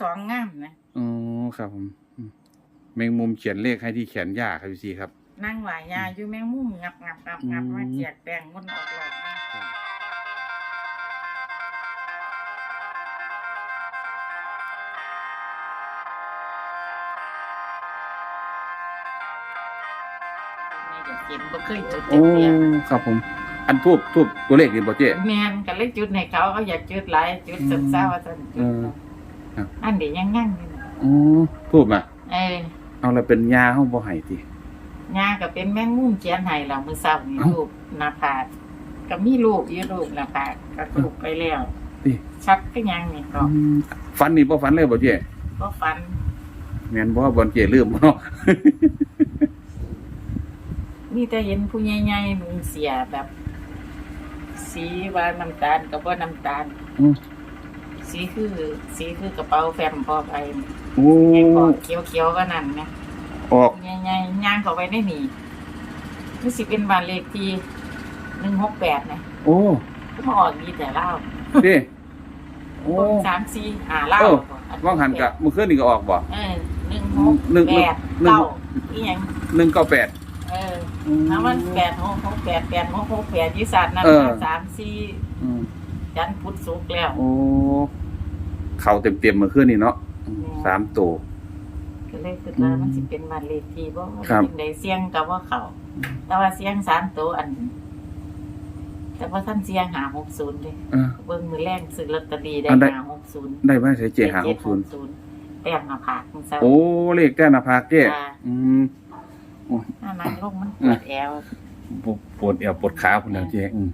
สองงามนะอ๋อครับผมอืมแมงมุมเขียนเลขให้ที่แขนย่าครับพี่ซีครับ นั่งไหวายาอยู่แมงมุมงับงับงับงับอืมมาเจียกแปลงมันออกหลอกมาไม่ได้เห็นบ่เคยจุดโอ้เดียวครับผม อันทูบทูบตัวเลขนี่บ่เจ๊แมนก็เลยจุดในเขาเขาอยากจุดหลายจุดอืมเศร้าๆว่าซั่นจุเอดอ ครับ อันเดียวยังงั้งอยู่นะอ๋อทูบอะ เออเอาละเป็นยาเฮาบ่ให้ติย่าก็เป็นแมงมุมเขียนให้เรามื้อเช้านี่เอ้ารูปหน้าผากก็มีรูปอยู่รูปหน้าผากก็รูปไปแล้ว ติชัดก็ยังนี่ก็อืมฝันนี่บ่ฝันเลยบ่เจ๊ก็ฟันแม่นบ่บ่เจ๊ลืมบ่เนาะมีแต่เห็นผู้ใหญ่ๆลุงเสียแบบ สีว่าน้ำตาลกับว่าน้ำตาลอืม สีคือสีคือกระเป๋าแฟมพอไปโอ้ยังพอเขียวๆก็นั่นนะออกใหญ่ๆย่างเข้าไปได้หนีนี่สิเป็นบ้านเลขที่หนึ่งหกแปดนะโอ้ก็มาออกดีแต่เล่าติโอ้สามสี่หาเล่าเออว่างหันกะมื้อคืนนี่ก็ออกบ่เออหนึ่งหกหนึ่งแปดหนึ่งเก้าอีหยัง198เออน้ำมันแปดหกหกแปดแปดหกหกแปดยี่สัตว์นั่นเออสามสี่อืม จันทร์พุธศุกร์แล้วโอ้เข้าเต็มๆมื้อคืนนี่เนาะสามตัว ก็เลยคิดว่ามันสิเป็นบ้านเลขที่บ่ครับ ได้เสียงกับว่าเขาแต่ว่าเสียงสามตัวอัน แต่ว่าท่านเสียงหาหกศูนย์เลยเออเบิ่งมือแรกซื้อลอตเตอรี่ได้อันใด หาหกศูนย์ได้มาใส่เจ๊หา60แต้มหน้าผากมึงเศร้าโอ้เลขแก้หน้าผากเจ๊จ้าอืมหน้านั้นลงมันปวดแอวปวดปวดเอวปวดขาพุ่นแล้วเจ๊อืม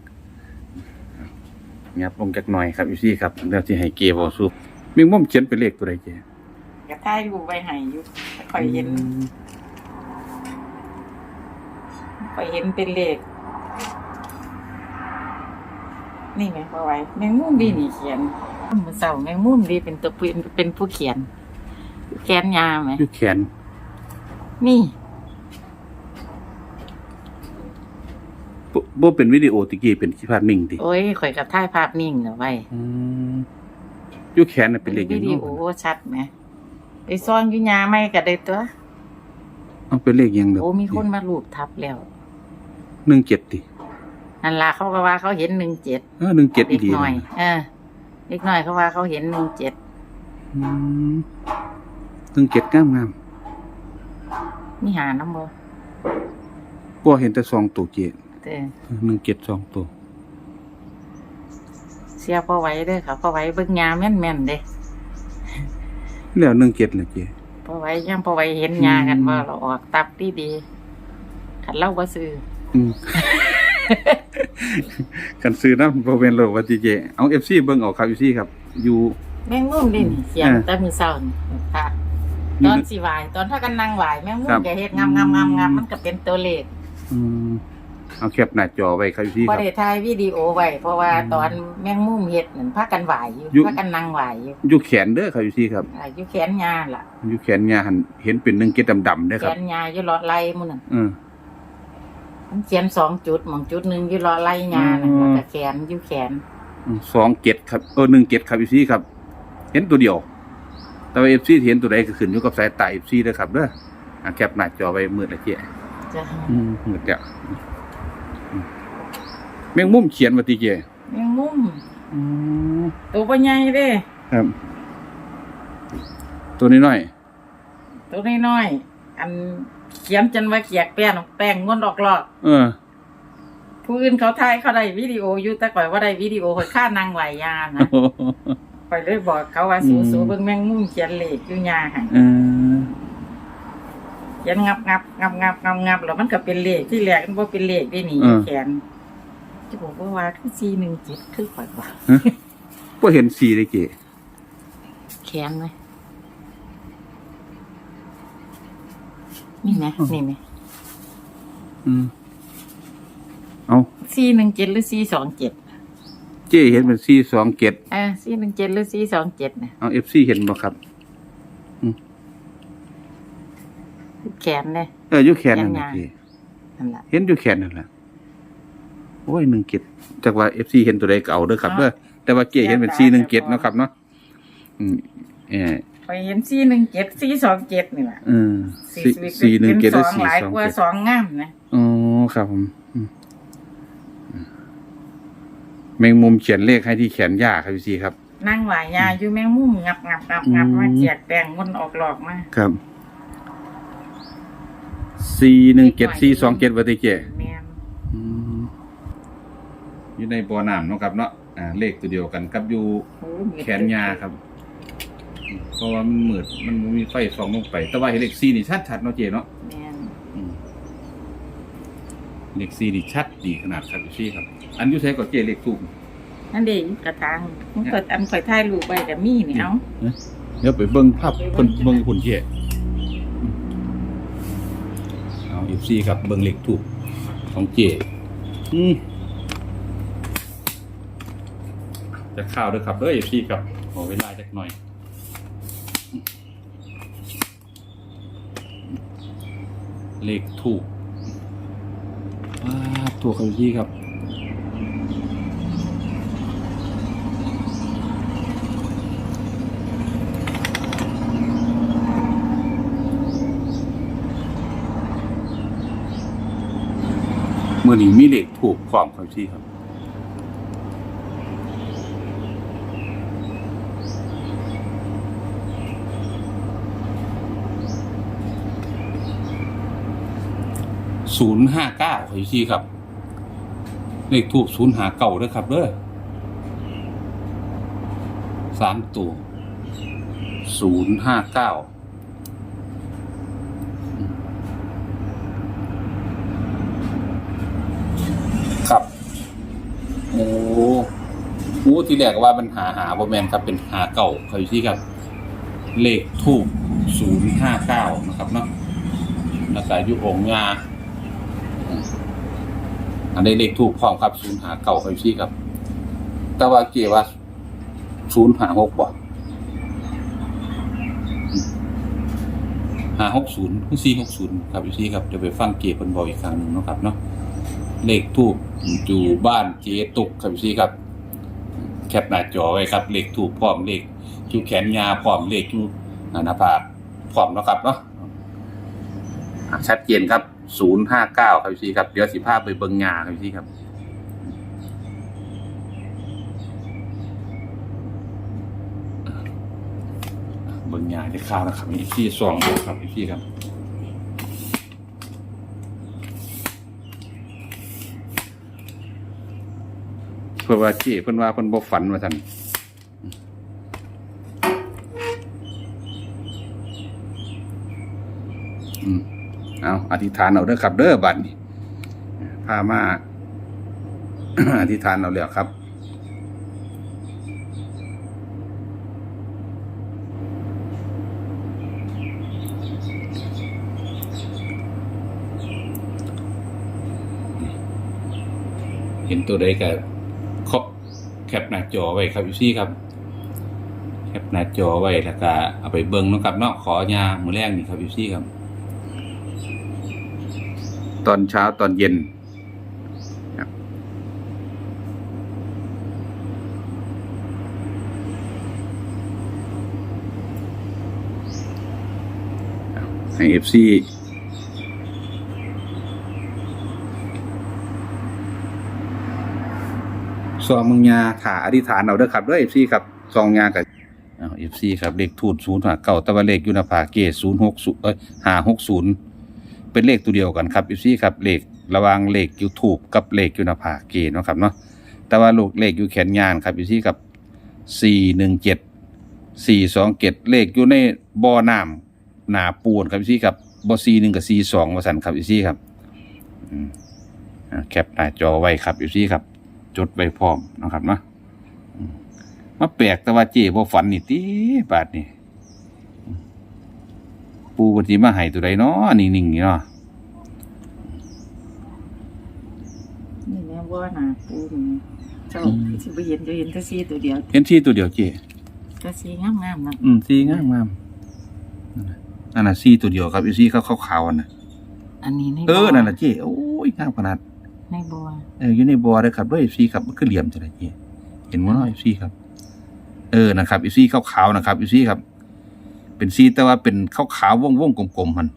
งับลงจักหน่อยครับอยู่ซี่ครับแล้วสิให้เกบ่สู้มีมุมเขียนเป็นเลขตัวใดเจ๊กระท่ายอยู่ใบไห้อยู่คอยเห็นอืมคอยเห็นเป็นเลขนี่ไหมพอไว้แมงมุมดีนี่เขียนมือเศร้าแมงมุมดีเป็นตัวเป็นเป็นผู้เขียน แขนยาวไหมอยู่แขนนี่ บ่บ่เป็นวิดีโอตะกี้เป็นคลิปภาพนิ่งติโอ้ยข่อยกับท่ายภาพนิ่งเอาไว้อืมอยู่แขนน่ะเป็นเลขหยัวิงดีเนาะโอชัดไหมไปซ่อนอยุญาไม่ก็ได้ตัว เอาเป็นเลขหยังเด้โอ้มีคนมาลูบทับแล้ว17ตินั่นล่ะเขาก็ว่าเขาเห็นหนึ่งเจ็ดเออ17เด็อีกดีหน่อยเออเด็กหน่อยเขาว่าเขาเห็นหนึ่งเจ็ดอืม17งามนี่หาน้ำบ่ๆบ่เห็นแต่สองตัวเจ๊ แต่17สองตัว เสียพอไหว้เด้อค่ะพอไหว้เบิ่งยาแม่นแม่นๆเด้แล้ว17ล่ะเจ๊พอไหว้ยังพอไหว้เห็นยากันอืมว่าเราออกตับดีดีๆขันเล่าว่าซื้ออืมกันซื้อน้ำบ่แม่นโลกว่าติเจเอา FC เบิ่งเอาครับ FC ครับ อยู่ แมงมุมดินี่เขียนอ่า แต่มือเศร้านี่ค่ะอตยู่อนในสิไหวตอนถ้ากันนั่งไหวแมงมุครัมบแกเฮ็ดงามงามงามงามมันก็เป็นตัวเลขอืม เอาแคปหน้าจอไว้ครับ FC คบ่รับ ได้ถ่ายวิดีโอไว้เพราะว่าอืมตอนแมงมุมเฮ็ดนั่นพากันไหวอยู่อยู่พากันนั่งไหวอยู่อยู่แขนเด้อครับ FC ครับอ่าอยู่แขนยาล่ะอยู่แขนยาหันเห็นเป็น1เกตดำๆเด้อแขครับ นยาอยู่เลาะไหล่มื้อนั่นเออมันเขียนสองจุดหมองจุดหนึงอยู่เลาะไหล่ยาน่ะอืม แล้วก็แขนอยู่แขนสองเกตครับเออ1เกตครับ FC ครับ เห็นตัวเดียว แต่ว่า FC ที่เห็นตัวใดก็ขึ้นอยู่กับสายตา FC เด้อครับเด้ออะแคปหน้าจอไว้มืดละเจ๊จ้ะอืมมืดแล้วอืม แมงมุมเขียนว่าติเจแมงมุมอืมตัวบ่ใหญ่เด้ครับ ตัวนี้น้อยตัวน้อยๆอันเขียนจนว่าเกียกแป้นแป้งงวนออกหลอกเออ ผู้อื่นเขาถ่ายเขาได้วิดีโออยู่แต่ก่อยว่าได้วิดีโอข่อยค่านางไหวยานะข่อยเลยบอกเขาว่าอืสู้มสู้เบิ่งแมงมุมเขียนเลขอยู่ยาหั่นเออเขียนงับงับงับงับงับงับแล้วมันก็เป็นเลขที่แรกมันบ่เป็นเลขได้นี่แขนจะบอกว่าว่าคือ417คือข่อยว่าบ่เห็นสีเลยเก๋แขนไหมนี่ไหมนี่ไหมอืมเอา417หรือ427เจ้เห็นเป็นสี่สองเกตเออ417หรือ427น่ะเอาเอฟซีเห็นบ่ครับ แขนเลย เอออยู่แขนนั่นแขนน่ะยาวเจ้นั่นล่ะเห็นอยู่แขนนั่นแหละโอ้ยหนึ่งเกตจากว่าเอฟซีเห็นตัวใดก็เอาเด้อครับเด้อแต่ว่าเจ้เห็นเป็นสี่หนึ่งเกตเนาะครับเนาะอืมเออไปเห็นสี่หนึ่งเจ็ดสี่สองเจ็ดนี่แหละอืมสี่สี่สวิตสี่หนึ่งเจ็ดป็และสองสี่หลายสองกว่าเจ็ดสองงามนะอ๋อครับผมอืมอืมแมงมุมเขียนเลขให้ที่แขนยาครับพี่ซีครับ นั่งหลายยาอยู่แมงมุมงับงับงับงับอืมมาเจียกแปลงวนออกหลอกมาครับ สี่หนึ่งเจ็ดสี่สองเจ็ดวัติเจแม่นอืมอยู่ในบ่อน้ำเนาะครับเนาะอ่าเลขตัวเดียวกันกับอยู่โอ้มีแขนยาครับ เพราะว่ามันมืดมันบ่มีไฟส่องลงไป แต่ว่าเห็นเลขสี่นี่ชัดๆเนาะเจเนาะแม่นอืมเลขสี่นี่ชัดดีขนาดครับพี่ซี่ครับ อันอยูใช้ก็เจเลขถูกนั่นเด็กกระทางมันเกิดอันข่อยถ่ายรูปไว้แต่มีนี่เอาเดี๋ยวไปเบิ่งภาพเพิ่นเบิ่งหุ่นเจ เอาเอฟซีครับเบิ่งเล็กถูกของเจอืมจะข้าวด้วยครับเด้อเอฟซีครับขอเวลาจักหน่อยเลขถูกตัวเขายี่ครับ เมื่อนี้มีเลขถูกความเขาที่ครับ ศูนย์ห้าเก้าเขาที่ครับเลขถูกศูนย์หาเก่าด้วยครับเด้อสามตัวศูนย์ห้าเก้า ครับ โอ้ โหที่แรกว่ามันหาหาบ่แมนครับเป็นหาเก่าเคยที่ครับ เลขทูบศูนย์ห้าเก้านะครับเนาะแล้วก็อยู่องงาอันนี้เลขทูบพร้อมครับศูนย์หาเก่าเคยที่ครับ แต่ว่าเกี่ยว่าศูนย์หาหกบ่หาหกศูนย์คือสี่หกศูนย์ครับพี่ครับเดี๋ยวไปฟังเกียเพิ่นบอกอีกครั้งหนึ่งนะครับเนาะเลขทูบอยู่บ้านเจตุกครับพี่ครับ คปหน้าจอไว้ครับเลขทูบพร้อมเลขอยู่แขนยาพร้อมเลขอยู่หน้าผากพร้อมเนาะครับเนาะชัดเจนครับศูนย์ห้าเก้าครับพี่ครับเดี๋ยวสิภาพไปเบิงงาครับพี่ครับเบิงงาจะข้าวนะครับอีพี่สองครับอีพี่ครับ พื่อว่าเจ้เพิ่นว่าเพิ่อนบ่ฝันว่าซั่นเอาอธิษฐานเอาเด้อครับ เด้อบัดนี้พามาอธิษฐานเอาแล้วครับเห็นตัวใดก็ครบแค ปหน้าจอไว้ครับพี่ซี่ครับแคปหน้าจอไว้แล้วก็เอาไปเบิ่งนะครับเนาะขอยามือแรกนี่ครับพี่ซี่ครับ ตอนเช้าตอนเย็นครับให้เอฟซี ซองมึงยาถาอธิษฐานเอาเด้อครับเด้อเอฟซีครับซองยากับเอฟซีครับเลขทูตศูนย์หาเก้าตะวันเลขยุนภาเกศูนย์หกศูนย์เอ้ยหาหกศูนย์เป็นเลขตัวเดียวกันครับเอฟซีครับเลขระวางเลขยูทูบกับเลขยุนภาเกเนะครับเนาะแต่ว่าลูกเลขอยู่แขนยานครับเอฟซีครับสี่หนึ่งเจ็ดสี่สองเจ็ดเลขอยู่ในบ่อน้ำหนาปูนครับเอฟซีครับบ่อสี่หนึ่งกับสี่สองวสันครับเอฟซีครับอ่าแคปหน้าจอไว้ครับเอฟซีครับ จดไว้พร้อมนะครับเนาะอืมมาแปลกแต่ว่าเจ๊บ่ฝันนี่ติบาดนี่อืมปูปฏิมาให้ตัวใดเนาะนิ่งๆนี่เนาะนี่แม่ว่าหนาปูนี่เจ้าสิบ่เห็นจะเห็นแต่ซีตัวเดียวเห็นที่ตัวเดียวเจ๊แต่ซีงามๆนะอืมสีงามงามนั่นน่ะนั่นน่ะสีตัวเดียวครับอีสีขาวๆอันน่ะอันนี้ในเออบ่นั่นน่ะเจ๊โอ้ยงามขนาด ในบัวเอออยู่ในบ่อเด้อครับด้วยอีสีครับมันคือเหลี่ยมจังได๋เจ๊เห็นบ่เนาะอีสีครับ เออนะครับอีสีขาวๆนะครับอีสีครับ เป็นซีแต่ว่าเป็นขาวขาวๆวงวงๆกลมๆมัน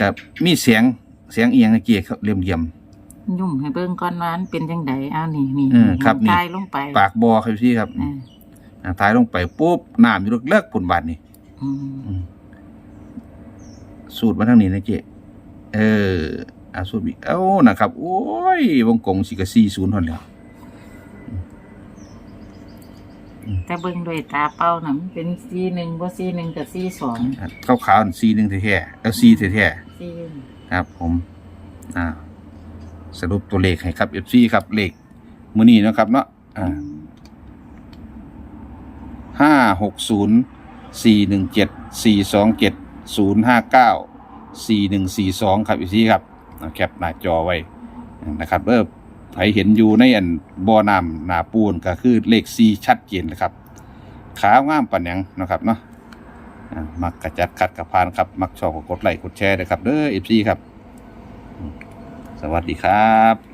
กับมีเสียงเสียงเอียงเกียเหลี่ยมเหลี่ยมยุ่มให้เบิ่งก่อนว่ามันเป็นจังไดอ้าวนี่นี่เออครับนี่ตายลงไปๆปากบอครับพี่ครับอ่าอ่าท้ายลงไปปุ๊บน้ำอยู่เลิกๆผลบาดนี่อืมอืมสูตรมาทางนี้นะเจเออ อาสูตรอีกเอ้านะครับ โอ้ยวงกงสิกะสี่ศูนย์ทอนแล้วแต่เบิ่งด้วยตาเปล่าน่ะมันเป็นซีหนึ่งบ่ซีหนึ่งกับซีสองขาวขาวๆสีหนึ่งแท้ๆแล้วสีแท้ๆซีครับ ผม อ่า สรุปตัวเลขให้ครับ FC ครับเลขมื้อนี้เนาะครับ เนาะอ่าห้าหกศูนย์สี่หนึ่งเจ็ดสี่สองเจ็ดศูนย์ห้าเก้าสี่หนึ่งสี่สองครับ FC ครับอ่า แคปหน้าจอไว้นะครับเออใครเห็นอยู่ในอันบ่อน้ำหนาปูนก็คือเลขซีชัดเจนนะครับ ขาวงามปันยังนะครับเนาะมักกระจัดขัดกระพานครับ มักชอบกดไลค์กดแชร์นะครับเด้ออีพีครับ สวัสดีครับ